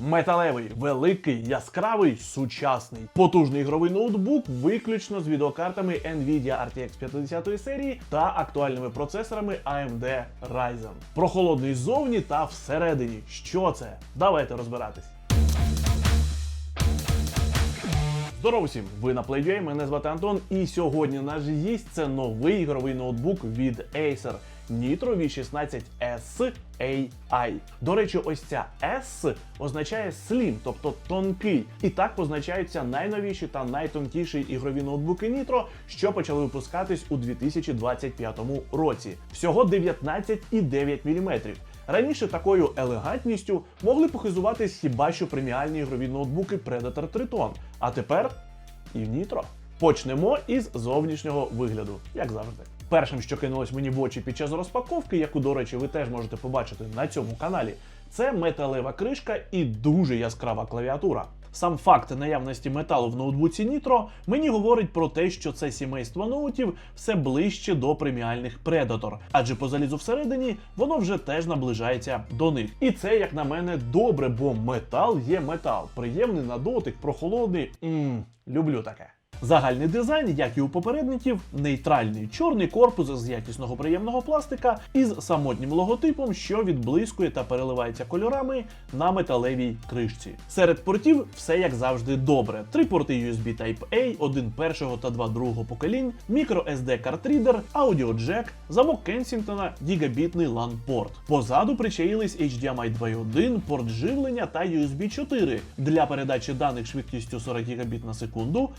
Металевий, великий, яскравий, сучасний, потужний ігровий ноутбук, виключно з відеокартами Nvidia RTX 50 серії та актуальними процесорами AMD Ryzen. Прохолодний ззовні та всередині. Що це? Давайте розбиратись. Здорово всім! Ви на PlayUA, мене звати Антон, і сьогодні наш гість це новий ігровий ноутбук від Acer Nitro V16 S AI. До речі, ось ця S означає Slim, тобто тонкий. І так позначаються найновіші та найтонкіші ігрові ноутбуки Nitro, що почали випускатись у 2025 році. Всього 19,9 мм. Раніше такою елегантністю могли похизуватись хіба що преміальні ігрові ноутбуки Predator Triton, а тепер і в Nitro. Почнемо із зовнішнього вигляду, як завжди. Першим, що кинулось мені в очі під час розпаковки, яку, до речі, ви теж можете побачити на цьому каналі, це металева кришка і дуже яскрава клавіатура. Сам факт наявності металу в ноутбуці Nitro мені говорить про те, що це сімейство ноутів все ближче до преміальних Predator, адже по залізу всередині воно вже теж наближається до них. І це, як на мене, добре, бо метал є метал. Приємний на дотик, прохолодний. Мм, люблю таке. Загальний дизайн, як і у попередників, нейтральний чорний корпус з якісного приємного пластика із самотнім логотипом, що відблискує та переливається кольорами на металевій кришці. Серед портів все як завжди добре: три порти USB Type-A, один першого та два другого поколінь, microSD картрідер, аудіоджек, замок Кенсінгтона, гігабітний LAN порт. Позаду причаїлись HDMI 2.1, порт живлення та USB 4 для передачі даних швидкістю 40 Гбіт на секунду,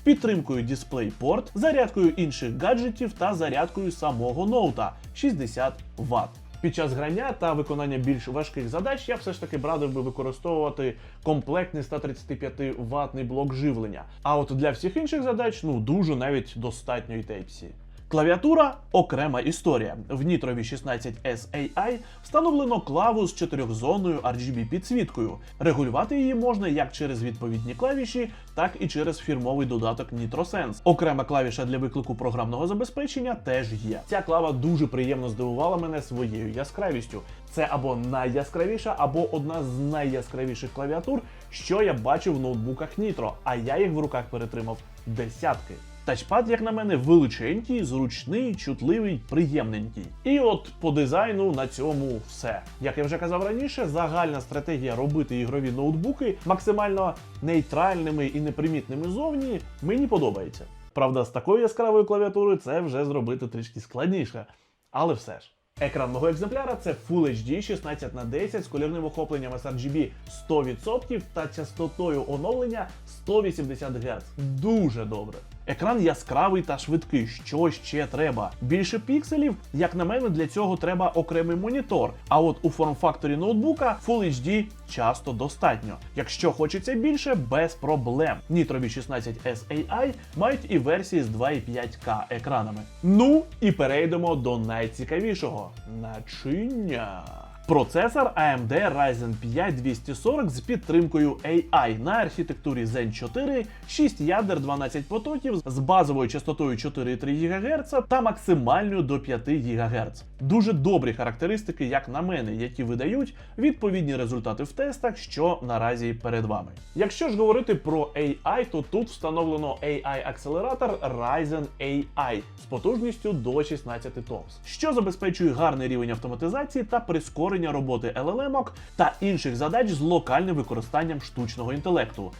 підтримкою DisplayPort, зарядкою інших гаджетів та зарядкою самого ноута 60 Вт. Під час грання та виконання більш важких задач я все ж таки б би використовувати комплектний 135 ватний блок живлення. А от для всіх інших задач ну дуже навіть достатньо й Type-C. Клавіатура окрема історія. В Nitro V16 SAI встановлено клаву з чотирьохзонною RGB підсвіткою. Регулювати її можна як через відповідні клавіші, так і через фірмовий додаток NitroSense. Окрема клавіша для виклику програмного забезпечення теж є. Ця клава дуже приємно здивувала мене своєю яскравістю. Це або найяскравіша, або одна з найяскравіших клавіатур, що я бачив в ноутбуках Nitro, а я їх в руках перетримав десятки. Тачпад, як на мене, величенький, зручний, чутливий, приємненький. І от по дизайну на цьому все. Як я вже казав раніше, загальна стратегія робити ігрові ноутбуки максимально нейтральними і непримітними зовні мені подобається. Правда, з такою яскравою клавіатурою це вже зробити трішки складніше. Але все ж. Екран мого екземпляра це Full HD 16 на 10 з колірним охопленням sRGB 100% та частотою оновлення 180 Гц. Дуже добре. Екран яскравий та швидкий. Що ще треба? Більше пікселів, як на мене, для цього треба окремий монітор. А от у форм-факторі ноутбука Full HD часто достатньо. Якщо хочеться більше, без проблем. Nitro V16 SAI мають і версії з 2,5К екранами. Ну і перейдемо до найцікавішого начиння. Процесор AMD Ryzen 5 240 з підтримкою AI на архітектурі Zen 4, 6 ядер 12 потоків з базовою частотою 4,3 ГГц та максимальною до 5 ГГц. Дуже добрі характеристики, як на мене, які видають відповідні результати в тестах, що наразі перед вами. Якщо ж говорити про AI, то тут встановлено AI-акселератор Ryzen AI з потужністю до 16 томс, що забезпечує гарний рівень автоматизації та прискорення роботи LLM та інших задач з локальним використанням штучного інтелекту.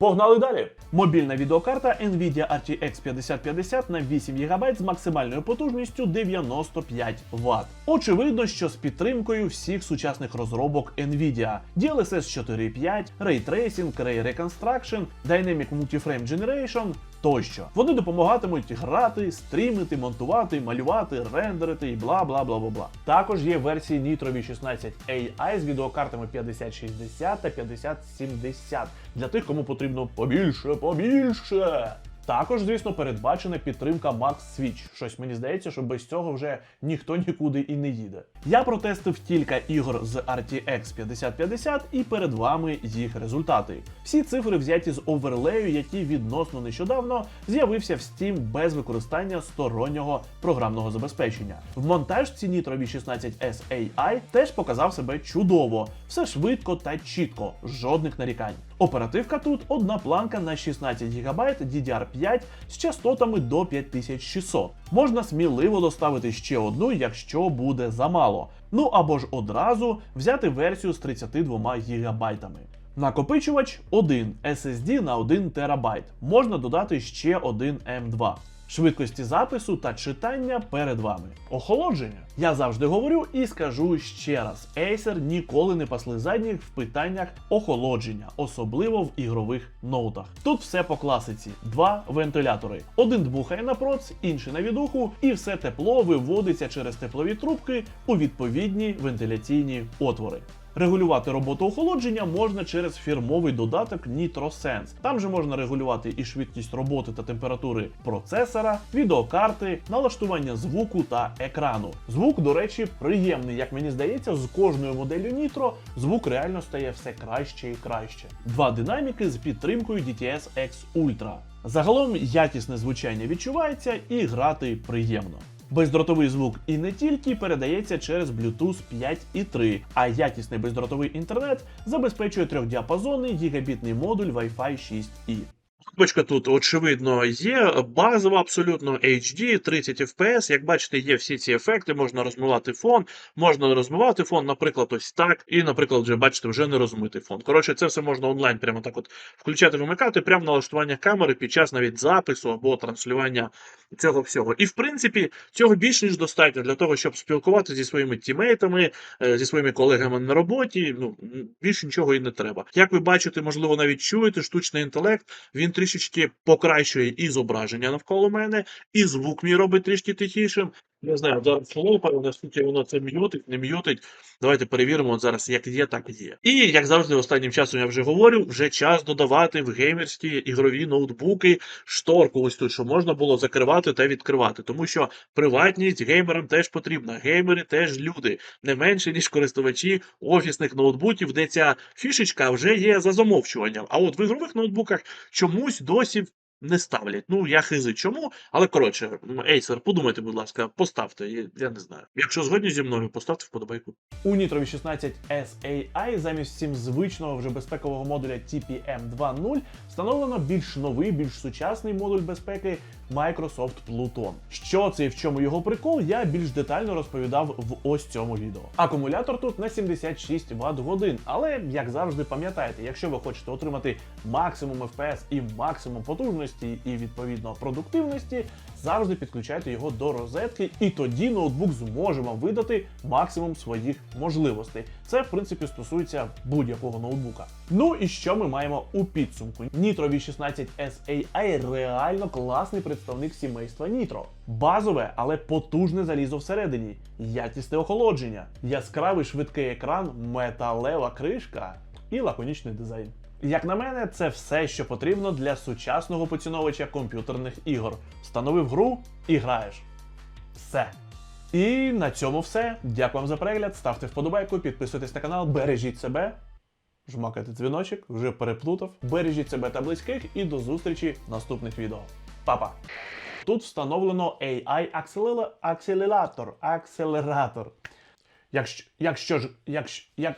Погнали далі! Мобільна відеокарта Nvidia RTX 5050 на 8 ГБ з максимальною потужністю 95 Вт. Очевидно, що з підтримкою всіх сучасних розробок Nvidia DLSS 4.5, Ray Tracing, Ray Reconstruction, Dynamic Multiframe Generation тощо. Вони допомагатимуть грати, стрімити, монтувати, малювати, рендерити і бла бла бла бла. Також є версії Nitro V16 AI з відеокартами 5060 та 5070 для тих, кому потрібно побільше, побільше. Також, звісно, передбачена підтримка Max Switch. Щось мені здається, що без цього вже ніхто нікуди і не їде. Я протестив кілька ігор з RTX 5050 і перед вами їх результати. Всі цифри взяті з оверлею, який відносно нещодавно з'явився в Steam без використання стороннього програмного забезпечення. В монтажці Nitro V16S AI теж показав себе чудово, все швидко та чітко, жодних нарікань. Оперативка тут одна планка на 16 ГБ DDR5 з частотами до 5600. Можна сміливо доставити ще одну, якщо буде замало. Ну або ж одразу взяти версію з 32 ГБ. Накопичувач один SSD на 1 ТБ. Можна додати ще один M2. Швидкості запису та читання перед вами. Охолодження. Я завжди говорю і скажу ще раз: Acer ніколи не пасли задніх в питаннях охолодження, особливо в ігрових ноутах. Тут все по класиці: два вентилятори. Один дмухає на проц, інший на відуху, і все тепло виводиться через теплові трубки у відповідні вентиляційні отвори. Регулювати роботу охолодження можна через фірмовий додаток NitroSense. Там же можна регулювати і швидкість роботи та температури процесора, відеокарти, налаштування звуку та екрану. Звук, до речі, приємний, як мені здається, з кожною моделлю Nitro звук реально стає все краще і краще. Два динаміки з підтримкою DTS X Ultra. Загалом якісне звучання відчувається і грати приємно. Бездротовий звук і не тільки передається через Bluetooth 5.3, а якісний бездротовий інтернет забезпечує трьохдіапазонний гігабітний модуль Wi-Fi 6E. Кнопочка тут, очевидно, є базова абсолютно HD, 30 FPS. Як бачите, є всі ці ефекти, можна розмивати фон, можна розмивати фон, наприклад, ось так. І, наприклад, вже бачите, вже не розмитий фон. Коротше, це все можна онлайн прямо так от включати, вимикати, прямо в налаштуваннях камери під час навіть запису або транслювання цього всього. І в принципі, цього більш ніж достатньо для того, щоб спілкуватися зі своїми тімейтами, е, зі своїми колегами на роботі. Ну більше нічого і не треба. Як ви бачите, можливо, навіть чуєте, штучний інтелект він трішечки покращує і зображення навколо мене, і звук мій робить трішки тихішим. Не знаю, зараз слухаю, наскільки воно це м'ютить, не м'ютить. Давайте перевіримо от зараз, як є, так і є. І як завжди, останнім часом я вже говорю, вже час додавати в геймерські ігрові ноутбуки шторку, ось тут, що можна було закривати та відкривати. Тому що приватність геймерам теж потрібна. Геймери теж люди, не менше, ніж користувачі офісних ноутбуків, де ця фішечка вже є за замовчуванням. А от в ігрових ноутбуках чомусь досі не ставлять. Ну, я хизи чому, але коротше, Acer, подумайте, будь ласка, поставте, я, не знаю. Якщо згодні зі мною, поставте вподобайку. У Nitro 16 SAI замість всім звичного вже безпекового модуля TPM 2.0 встановлено більш новий, більш сучасний модуль безпеки Microsoft Pluton. Що це і в чому його прикол, я більш детально розповідав в ось цьому відео. Акумулятор тут на 76 Вт годин, але як завжди пам'ятайте, якщо ви хочете отримати максимум FPS і максимум потужності і відповідно продуктивності, завжди підключайте його до розетки, і тоді ноутбук зможе вам видати максимум своїх можливостей. Це в принципі стосується будь-якого ноутбука. Ну і що ми маємо у підсумку? Nitro V16 SAI реально класний представник сімейства Nitro. Базове, але потужне залізо всередині, якісне охолодження, яскравий швидкий екран, металева кришка і лаконічний дизайн. Як на мене, це все, що потрібно для сучасного поціновувача комп'ютерних ігор. Встановив гру і граєш. Все. І на цьому все. Дякую вам за перегляд. Ставте вподобайку, підписуйтесь на канал, бережіть себе. Жмакайте дзвіночок, вже переплутав. Бережіть себе та близьких і до зустрічі в наступних відео. Па-па! Тут встановлено AI акселератор. Акселератор. Якщо, якщо ж, якщо, як,